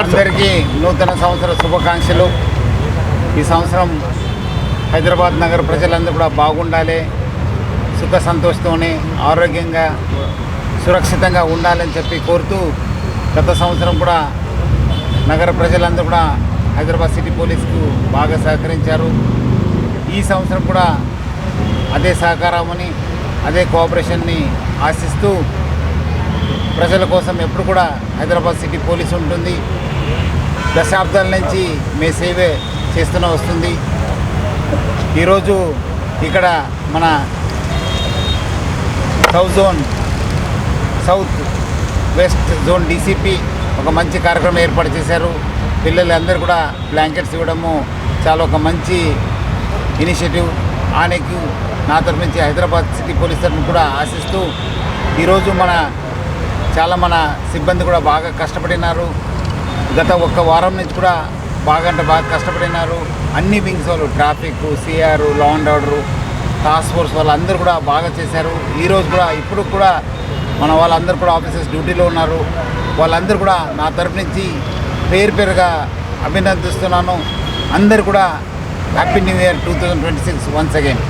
అందరికీ నూతన సంవత్సర శుభాకాంక్షలు. ఈ సంవత్సరం హైదరాబాద్ నగర ప్రజలందరూ కూడా బాగుండాలి సుఖ సంతోషంతోనే ఆరోగ్యంగా సురక్షితంగా ఉండాలని చెప్పి కోరుతూ గత సంవత్సరం కూడా నగర ప్రజలందరూ కూడా హైదరాబాద్ సిటీ పోలీస్కు బాగా సహకరించారు. ఈ సంవత్సరం కూడా అదే సహకారమని అదే కోఆపరేషన్ని ఆశిస్తూ ప్రజల కోసం ఎప్పుడు కూడా హైదరాబాద్ సిటీ పోలీస్ ఉంటుంది. దశాబ్దాల నుంచి మే సేవే చేస్తూనే వస్తుంది. ఈరోజు ఇక్కడ మన south zone south west zone DCP ఒక మంచి కార్యక్రమం ఏర్పాటు చేశారు. పిల్లలందరూ కూడా బ్లాంకెట్స్ ఇవ్వడము చాలా ఒక మంచి ఇనిషియేటివ్ ఆనెకు నా తరఫు నుంచి హైదరాబాద్ సిటీ పోలీస్ తరఫున కూడా ఆశిస్తూ ఈరోజు మన చాలా మన సిబ్బంది కూడా బాగా కష్టపడినారు. గత ఒక్క వారం నుంచి కూడా బాగా అంటే బాగా కష్టపడినారు. అన్ని వింగ్స్ వాళ్ళు traffic CR law and order task force వాళ్ళందరూ కూడా బాగా చేశారు. ఈరోజు కూడా ఇప్పుడు కూడా మన వాళ్ళందరూ కూడా ఆఫీసర్స్ డ్యూటీలో ఉన్నారు. వాళ్ళందరూ కూడా నా తరపు నుంచి పేరు పేరుగా అభినందిస్తున్నాను. అందరు కూడా happy new year two thousand twenty six once again.